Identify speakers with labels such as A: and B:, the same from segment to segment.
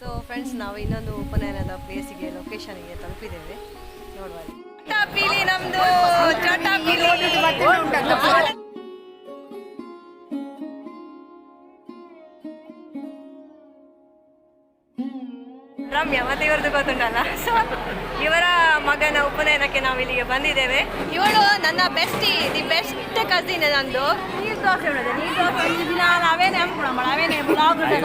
A: So friends ನಾವು ಇನ್ನೊಂದು ಉಪನಯನದ ಪ್ಲೇಸಿಗೆ ಲೊಕೇಶನ್ಗೆ ತಲುಪಿದ್ದೇವೆ. ನೋಡುವ. ಪೀಲಿ ನಮ್ದು ಚೋಟಾ ಪೀಲಿ ರಮ್ಯ ಮತ್ತೆ ಇವರದು ಗೊತ್ತುಂಟಲ್ಲ? ಸೊ ಇವರ ಮಗನ ಉಪನಯನಕ್ಕೆ ನಾವು ಇಲ್ಲಿಗೆ ಬಂದಿದ್ದೇವೆ. ಇವಳು ನನ್ನ ಬೆಸ್ಟಿ ದಿ ಬೆಸ್ಟ್ ಕಸಿನ್ ನಂದು. ನೀರು ದೋಸೆ ನೀರ್ ದೋಸೆ ದಿನ ಅನ್ಕೊಳ ನಾವೇನೇ ಬ್ಲಾಗ್ ಅವೇ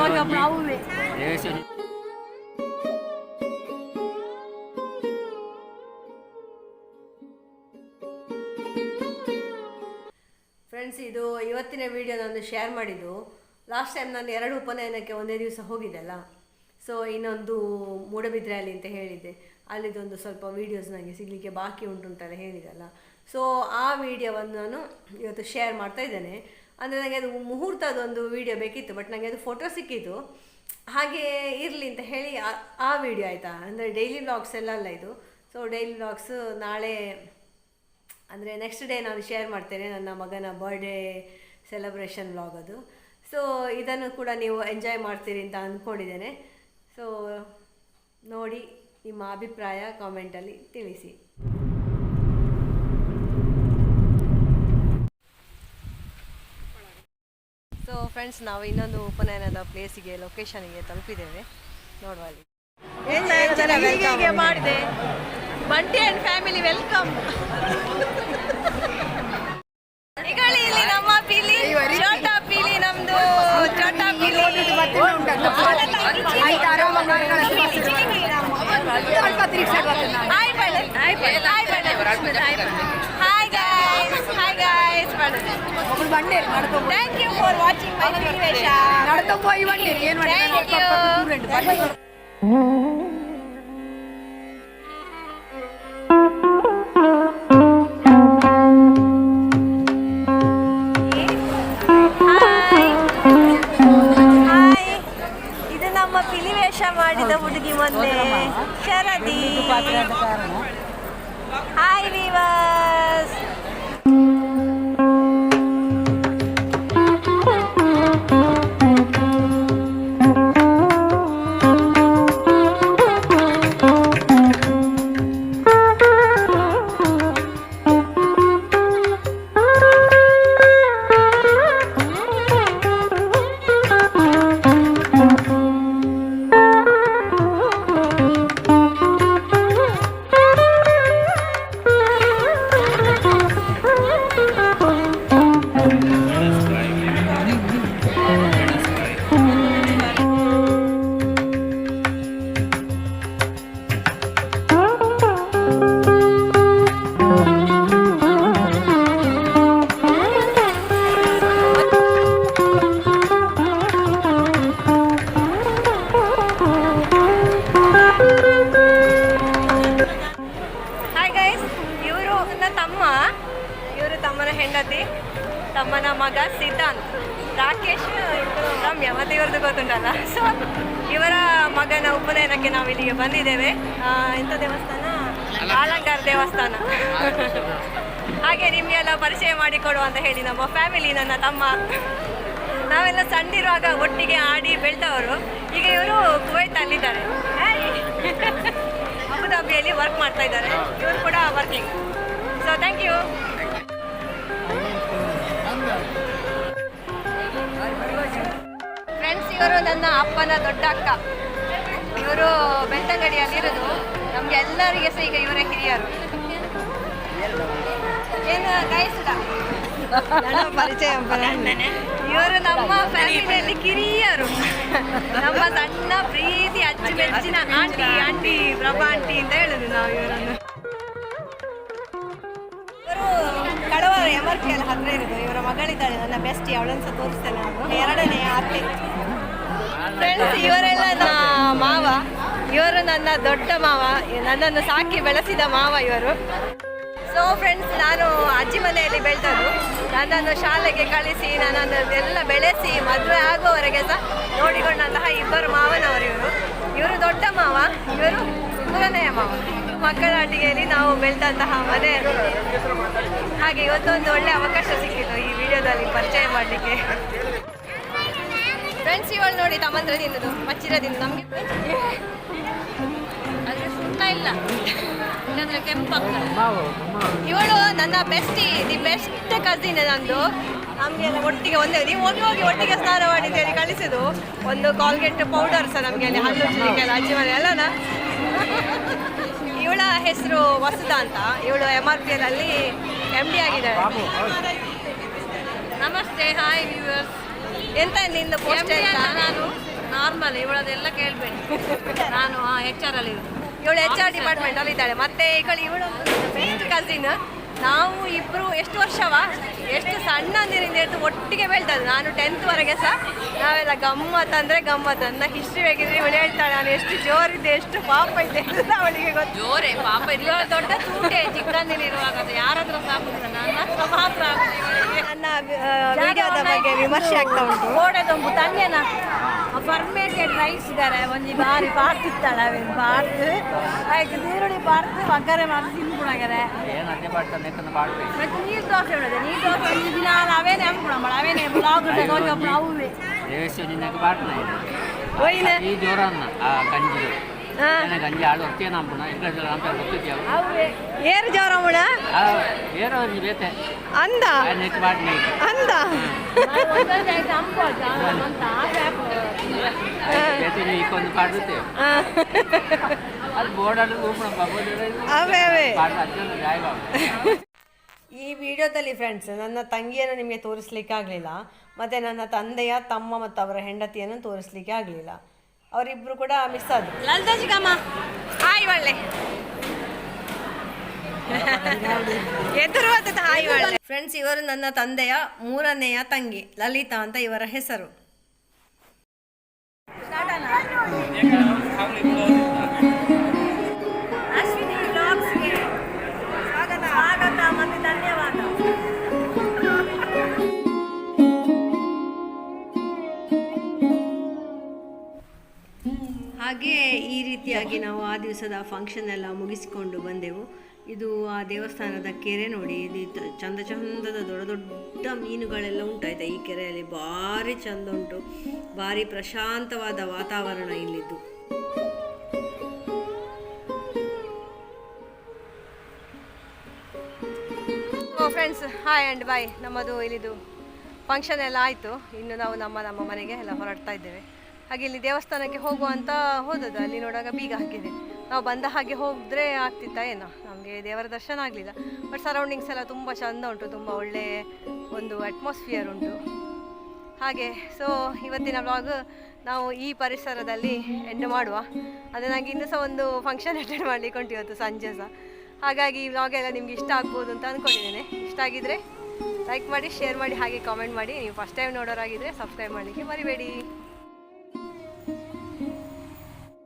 A: ಫ್ರೆಂಡ್ಸ್ ಇದು ಇವತ್ತಿನ ವಿಡಿಯೋ ನಾನು ಶೇರ್ ಮಾಡಿದ್ದು. ಲಾಸ್ಟ್ ಟೈಮ್ ನಾನು ಎರಡು ಉಪನಯನಕ್ಕೆ ಒಂದೇ ದಿವಸ ಹೋಗಿದ್ದೆಲ್ಲ. ಸೊ ಇನ್ನೊಂದು ಮೂಡಬಿದ್ರೆಯಲ್ಲಿ ಅಂತ ಹೇಳಿದ್ದೆ. ಅಲ್ಲಿದೊಂದು ಸ್ವಲ್ಪ ವೀಡಿಯೋಸ್ ನನಗೆ ಸಿಗಲಿಕ್ಕೆ ಬಾಕಿ ಉಂಟು ಅಂತೆಲ್ಲ ಹೇಳಿದಲ್ಲ. ಸೊ ಆ ವಿಡಿಯೋವನ್ನು ನಾನು ಇವತ್ತು ಶೇರ್ ಮಾಡ್ತಾ ಇದ್ದೇನೆ. ಅಂದರೆ ನನಗೆ ಅದು ಮುಹೂರ್ತದೊಂದು ವಿಡಿಯೋ ಬೇಕಿತ್ತು ಬಟ್ ನನಗೆ ಅದು ಫೋಟೋ ಸಿಕ್ಕಿತ್ತು ಹಾಗೆ ಇರಲಿ ಅಂತ ಹೇಳಿ ಆ- ಆ ವಿಡಿಯೋ ಆಯಿತಾ? ಅಂದರೆ ಡೈಲಿ ವ್ಲಾಗ್ಸ್ ಎಲ್ಲ ಅಲ್ಲ ಇದು. ಸೊ ಡೈಲಿ ವ್ಲಾಗ್ಸ್ ನಾಳೆ ಅಂದರೆ ನೆಕ್ಸ್ಟ್ ಡೇ ನಾನು ಶೇರ್ ಮಾಡ್ತೇನೆ ನನ್ನ ಮಗನ ಬರ್ಡೇ ಸೆಲೆಬ್ರೇಷನ್ ವ್ಲಾಗ್ ಅದು. ಸೊ ಇದನ್ನು ಕೂಡ ನೀವು ಎಂಜಾಯ್ ಮಾಡ್ತೀರಿ ಅಂತ ಅಂದ್ಕೊಂಡಿದ್ದೇನೆ ಸೊ ನೋಡಿ ನಿಮ್ಮ ಅಭಿಪ್ರಾಯ ಕಾಮೆಂಟಲ್ಲಿ ತಿಳಿಸಿ. ಸೊ ಫ್ರೆಂಡ್ಸ್ ನಾವು ಇನ್ನೊಂದು ಉಪನಯನದ ಪ್ಲೇಸಿಗೆ ಲೊಕೇಶನ್ಗೆ ತಲುಪಿದ್ದೇವೆ. ನೋಡುವ ಅಲ್ಲಿ. ಮಾಡಿದೆ. ಬಂಟಿ ಅಂಡ್ ಫ್ಯಾಮಿಲಿ ವೆಲ್ಕಮ್ ಈಗಳಿ ಇಲ್ಲಿ ನಮ್ಮ ಪೀಲಿ ಚೋಟಾ ಪೀಲಿ ನಮ್ದು ಚೋಟಾ ಪೀಲಿ. ಹಾಯ್ ಬಳೆ ಹಾಯ್ ಬಳೆ ಹಾಯ್ ಬಳೆ hi guys hi guys thank you for watching my video Thank you. Hi ಹೆಂಡತಿ, ತಮ್ಮನ ಮಗ ಸಿದ್ಧಾಂತ್. ರಾಕೇಶ್, ಇದು ರಮ್ಯ, ಮತ್ತೆ ಇವ್ರದ್ದು ಗೊತ್ತುಂಟಲ್ಲ. ಸೊ ಇವರ ಮಗನ ಉಪನಯನಕ್ಕೆ ನಾವು ಇಲ್ಲಿಗೆ ಬಂದಿದ್ದೇವೆ. ಇಂಥ ದೇವಸ್ಥಾನ? ಆಲಂಕಾರ ದೇವಸ್ಥಾನ. ಹಾಗೆ ನಿಮಗೆಲ್ಲ ಪರಿಚಯ ಮಾಡಿಕೊಡು ಅಂತ ಹೇಳಿ ನಮ್ಮ ಫ್ಯಾಮಿಲಿ ನನ್ನ ತಮ್ಮ. ನಾವೆಲ್ಲ ಸಣ್ಣಿರುವಾಗ ಒಟ್ಟಿಗೆ ಆಡಿ ಬೆಳೆದವರು. ಈಗ ಇವರು ಕುವೈತಲ್ಲಿದ್ದಾರೆ. ಅಬುದಾಬಿಯಲ್ಲಿ ವರ್ಕ್ ಮಾಡ್ತಾ ಇದ್ದಾರೆ. ಇವರು ಕೂಡ working so thank you friends ಇವರು ನನ್ನ ಅಪ್ಪನ ದೊಡ್ಡ ಅಕ್ಕ. ಇವರು ಬೆಳ್ತಂಗಡಿಯಲ್ಲಿರೋದು ನಮ್ಗೆ ಎಲ್ಲರಿಗೆ ಸಹ ಈಗ ಇವರೇ ಹಿರಿಯರು. ಏನು ಕಾಯಿಸಿದ ಪರಿಚಯ ಇವರು ನಮ್ಮ ಫ್ಯಾಮಿಲಿಯಲ್ಲಿ ಕಿರಿಯರು. ನಮ್ಮ ಸಣ್ಣ ಪ್ರೀತಿ ಅಚ್ಚುಮೆಚ್ಚಿನ ಆಂಟಿ ಆಂಟಿ ಪ್ರಭಾ ಆಂಟಿ ಅಂತ ಹೇಳುದು ನಾವು ಇವರನ್ನು. ಇವರು ಕಡವಾರ ಎಮರ್ಕೆಲ್ಲ ಹತ್ರ ಇರೋದು. ಇವರ ಮಗಳಿದ್ದಾಳೆ ನನ್ನ ಬೆಸ್ಟ್ ಅವಳನ್ನು ಸಹ ತೋರಿಸ್ತೇನೆ ನಾನು. ಎರಡನೇ ಅತ್ತೆ ಫ್ರೆಂಡ್ಸ್ ಇವರೆಲ್ಲ ನನ್ನ ಮಾವ. ಇವರು ನನ್ನ ದೊಡ್ಡ ಮಾವ. ನನ್ನನ್ನು ಸಾಕಿ ಬೆಳೆಸಿದ ಮಾವ ಇವರು. ಸೊ ಫ್ರೆಂಡ್ಸ್ ನಾನು ಅಜ್ಜಿ ಮನೆಯಲ್ಲಿ ಬೆಳೆದದ್ದು. ನನ್ನನ್ನು ಶಾಲೆಗೆ ಕಳಿಸಿ, ನನ್ನನ್ನು ಎಲ್ಲ ಬೆಳೆಸಿ, ಮದುವೆ ಆಗುವವರೆಗೆ ಸಹ ನೋಡಿಕೊಂಡಂತಹ ಇಬ್ಬರು ಮಾವನವರು ಇವರು ಇವರು ದೊಡ್ಡ ಮಾವ. ಇವರು ಮೂರನೆಯ ಮಕ್ಕಳ ಅಟ್ಟಿಗೆಯಲ್ಲಿ ನಾವು ಬೆಳೆದಂತಹ ಮನೆ. ಹಾಗೆ ಇವತ್ತೊಂದು ಒಳ್ಳೆ ಅವಕಾಶ ಸಿಕ್ಕಿತು ಈ ವಿಡಿಯೋದಲ್ಲಿ ಪರಿಚಯ ಮಾಡಲಿಕ್ಕೆ. ಫ್ರೆಂಡ್ಸ್ ಇವಳು ನೋಡಿ ತಮ್ಮಂದ್ರ ತಿನ್ನೋದು. ಮಚ್ಚಿರೋದಿಂದ ನಮಗೆ.
B: ಆದರೆ ಸುತ್ತ ಇಲ್ಲ. ಇಲ್ಲಾಂದ್ರೆ ಕೆಂಪಾಗ್ತದೆ
A: ಇವಳು ನನ್ನ ಬೆಸ್ಟಿ ದಿ ಬೆಸ್ಟ್ ಕಸಿನ್ ನಂದು. ನಮಗೆಲ್ಲ ಒಟ್ಟಿಗೆ ಒಂದೇ ನೀವು ಹೋಗಿ ಹೋಗಿ ಒಟ್ಟಿಗೆ ಸ್ನಾನ ಮಾಡಿದ್ದೇನೆ ಕಳಿಸಿದ್ದು. ಒಂದು ಕಾಲ್ಗೆಟ್ ಪೌಡರ್ ಸಹ ನಮಗೆ ಅಲ್ಲಿ ಹಲ್ಲು ಉಜ್ಜಲಿಕ್ಕೆಲ್ಲ ಅಜ್ಜಿ ಮನೆ ಹೆಸರು ವಸುಧಾ ಅಂತ. ಇವಳು ಎಂ ಆರ್ ಪಿ ಅಲ್ಲಿ ಎಂ ಡಿ ಆಗಿದ್ದಾಳೆ.
B: ನಮಸ್ತೆ ಹಾಯ್ ವ್ಯೂವರ್ಸ್
A: ಎಂತ ನಿಂದು ಪೋಸ್ಟ್
B: ನಾನು ನಾರ್ಮಲ್ ಇವಳದೆಲ್ಲ ಕೇಳಬೇಡಿ. ನಾನು ಎಚ್ ಆರ್ ಅಲ್ಲಿ
A: ಇವಳು ಎಚ್ ಆರ್ ಡಿಪಾರ್ಟ್ಮೆಂಟ್ ಅಲ್ಲಿ ಇದ್ದಾಳೆ ಮತ್ತೆ ಇವಳು ಇವಳು ಬೆಸ್ಟ್ ಕಸಿನ್ ನಾವು ಇಬ್ಬರು ಎಷ್ಟು ವರ್ಷವ? ಎಷ್ಟು ಸಣ್ಣಂದಿನಿಂದ ಹಿಡಿದು ಒಟ್ಟಿಗೆ ಬೆಳ್ದದ್ದು. ನಾನು ಟೆಂತ್ ವರೆಗೆ ಸಹ ನಾವೆಲ್ಲ ಗಮ್ಮತ್ ಅಂದರೆ ಗಮ್ಮತ್. ಅಂತ ಹಿಸ್ಟ್ರಿ ಬೇಕಿದ್ರೆ ಇವಳು ಹೇಳ್ತಾಳೆ ನಾನು ಎಷ್ಟು ಜೋರಿದ್ದೆ ಎಷ್ಟು ಪಾಪ ಇದ್ದೆ ಅಂತ ಅವಳಿಗೆ ಗೊತ್ತು.
B: ಜೋರೆ ಪಾಪ ಇಲ್ಲ ದೊಡ್ಡ ತೂಟೆ ಚಿಕ್ಕಂದಿನಿರುವಾಗ ಅದು ಯಾರ ಹತ್ರ ಸಾಕುದಿಲ್ಲ ನನ್ನ ಹತ್ರ ಮಾತ್ರ ಆಗುದು ಇವಳಿಗೆ.
A: ನನ್ನ ವಿಡಿಯೋದ ಬಗ್ಗೆ ವಿಮರ್ಶೆ ಆಗ್ತಾ ಉಂಟು.
B: ತುಂಬು ತಂದೆನ ಫರ್ಮೇಟೆಡ್ ರೈಸ್ ಇದ್ದಾರೆ ಒಂಜಿ ಬಾರಿ ಪಾರ್ತಿತ್ತಾಳೆ ಅವೇನು ಪಾರ್ತು ಆಯ್ತು ನೀರುಳ್ಳಿ ಪಾರ್ತು ಒಗ್ಗರೆ ಮಾಡಿ ತಿನ್ಬಿಡಾಗರೆ
C: ಏನಂತೆ ಮಾಡ್ತಾರೆ ನೆಕ್ಕನ್ನು ಮಾಡ್ಬೇಕು
B: ಮತ್ತೆ ನೀರು ದೋಸೆ ಬಿಡೋದು ನೀರು ದೋಸೆ ಒಂಜಿ ದಿನ ಅವೇನೇ ಅನ್ಕೊಳ ಅವೇನೇ ಬ್ಲಾಗ್ ಅವೇ
C: ದೇವಸ್ಥಾನ ನಿನ್ನಕ್ಕೆ ಬಾಟ್ನ ಇದೆ
A: ಒಯ್ನ
C: ಈ ಜೋರ ಅನ್ನ ಆ ಗಂಜಿ
A: ಹಾ.
C: ಏನ ಗಂಜಿ ಆಡು ಹೊತ್ತೇ ನಂಪುಣ ಈಗ ಅಂತ ಗೊತ್ತಿದ್ಯಾವ
B: ಅವೇ
A: ಏರು ಜೋರಮ್ಮಳ
C: ಏರೋ ಒಂಜಿ ಬೇತೆ
A: ಅಂದ
C: ಆ ನೆಕ್ ಬಾಟ್ನ ಈಗ
A: ಅಂದ
B: ಒಂದೊಂದು ಆಯ್ತು ಅಂಬೋದು ಅಂತ
A: ಅವೇ ಅವೇ. ಈ ವಿಡಿಯೋದಲ್ಲಿ ಫ್ರೆಂಡ್ಸ್ ನನ್ನ ತಂಗಿಯನ್ನು ನಿಮಗೆ ತೋರಿಸ್ಲಿಕ್ಕೆ ಆಗಲಿಲ್ಲ ಮತ್ತೆ ನನ್ನ ತಂದೆಯ ತಮ್ಮ ಮತ್ತು ಅವರ ಹೆಂಡತಿಯನ್ನು ತೋರಿಸ್ಲಿಕ್ಕೆ ಆಗಲಿಲ್ಲ ಅವರಿಬ್ಬರು ಕೂಡ ಮಿಸ್ ಆದ್ರು. ಹಾಯ್ ಒಳ್ಳೆ. ಫ್ರೆಂಡ್ಸ್ ಇವರು ನನ್ನ ತಂದೆಯ ಮೂರನೆಯ ತಂಗಿ ಲಲಿತಾ ಅಂತ ಇವರ ಹೆಸರು. ಹಾಗೆ ಈ ರೀತಿಯಾಗಿ ನಾವು ಆ ದಿವಸದ ಫಂಕ್ಷನ್ ಎಲ್ಲ ಮುಗಿಸಿಕೊಂಡು ಬಂದೆವು. ಇದು ಆ ದೇವಸ್ಥಾನದ ಕೆರೆ ನೋಡಿ, ಇಲ್ಲಿ ಚಂದ ಚಂದದ ದೊಡ್ಡ ದೊಡ್ಡ ಮೀನುಗಳೆಲ್ಲ ಉಂಟಾಯ್ತಾ ಈ ಕೆರೆಯಲ್ಲಿ. ಭಾರಿ ಚಂದ ಉಂಟು. ಭಾರಿ ಪ್ರಶಾಂತವಾದ ವಾತಾವರಣ ಇಲ್ಲಿದ್ದು. ಫ್ರೆಂಡ್ಸ್ ಹಾಯ್ ಆ್ಯಂಡ್ ಬಾಯ್ ನಮ್ಮದು ಇಲ್ಲಿದು ಫಂಕ್ಷನ್ ಎಲ್ಲ ಆಯಿತು. ಇನ್ನು ನಾವು ನಮ್ಮ ನಮ್ಮ ಮನೆಗೆ ಎಲ್ಲ ಹೊರಡ್ತಾ ಇದ್ದೇವೆ. ಹಾಗೆ ಇಲ್ಲಿ ದೇವಸ್ಥಾನಕ್ಕೆ ಹೋಗುವಂತ ಹೋದದ್ದು. ಅಲ್ಲಿ ನೋಡುವಾಗ ಬೀಗ ಹಾಕಿದೆ. ನಾವು ಬಂದ ಹಾಗೆ ಹೋದರೆ ಆಗ್ತಿತ್ತಾ ಏನೋ? ನಮಗೆ ದೇವರ ದರ್ಶನ ಆಗಲಿಲ್ಲ. ಬಟ್ ಸರೌಂಡಿಂಗ್ಸ್ ಎಲ್ಲ ತುಂಬ ಚಂದ ಉಂಟು, ತುಂಬ ಒಳ್ಳೆ ಒಂದು ಅಟ್ಮಾಸ್ಫಿಯರ್ ಉಂಟು. ಹಾಗೆ ಸೊ ಇವತ್ತಿನ ವ್ಲಾಗ್ ನಾವು ಈ ಪರಿಸರದಲ್ಲಿ ಎಂಡ್ ಮಾಡುವ. ಅದೇ ನನಗೆ ಇನ್ನೂ ಸಹ ಒಂದು ಫಂಕ್ಷನ್ ಅಟೆಂಡ್ ಮಾಡಲಿಕ್ಕೆ ಉಂಟು ಇವತ್ತು ಸಂಜೆ ಸಹ. ಹಾಗಾಗಿ ಈ ವ್ಲಾಗ್ ಎಲ್ಲ ನಿಮ್ಗೆ ಇಷ್ಟ ಆಗ್ಬೋದು ಅಂತ ಅಂದ್ಕೊಂಡಿದ್ದೇನೆ ಇಷ್ಟ ಆಗಿದ್ರೆ ಲೈಕ್ ಮಾಡಿ ಶೇರ್ ಮಾಡಿ, ಹಾಗೆ ಕಾಮೆಂಟ್ ಮಾಡಿ. ನೀವು ಫಸ್ಟ್ ಟೈಮ್ ನೋಡೋರಾಗಿದ್ದರೆ ಸಬ್ಸ್ಕ್ರೈಬ್ ಮಾಡಲಿಕ್ಕೆ ಮರಿಬೇಡಿ.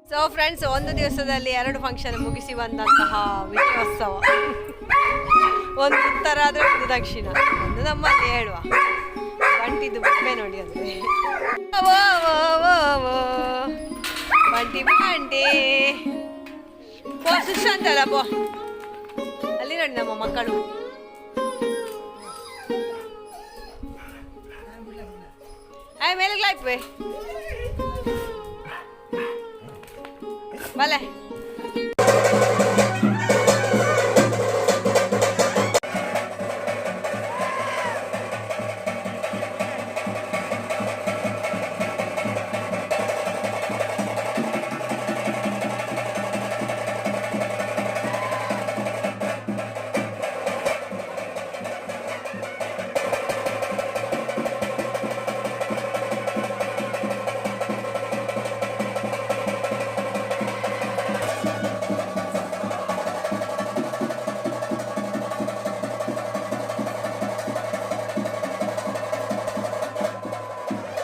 A: ಸೊ ಫ್ರೆಂಡ್ಸ್ ಒಂದು ದಿವಸದಲ್ಲಿ ಎರಡು ಫಂಕ್ಷನ್ ಮುಗಿಸಿ ಬಂದಂತಹ ವಿಶ್ವೋತ್ಸವ. ಒಂದು ಉತ್ತರ, ಆದ್ರೆ ಒಂದು ದಕ್ಷಿಣ. ಒಂದು ನಮ್ಮಲ್ಲಿ ಹೇಳುವ. ಬಂಟಿದ್ದು ಬೊಬ್ಬೆ ನೋಡಿ ಅಂದ್ರೆ. ಬಂಟಿ ಬಂಟಿ. ಸುಶಾಂತ್ ಅಲ್ಲ ಪೋ ಅಲ್ಲಿ ನೋಡಿ ನಮ್ಮ ಮಕ್ಕಳು. ಆಯ್ ಮೇಲೆ ಗ್ಲಾಯ್ಪೆ 好嘞。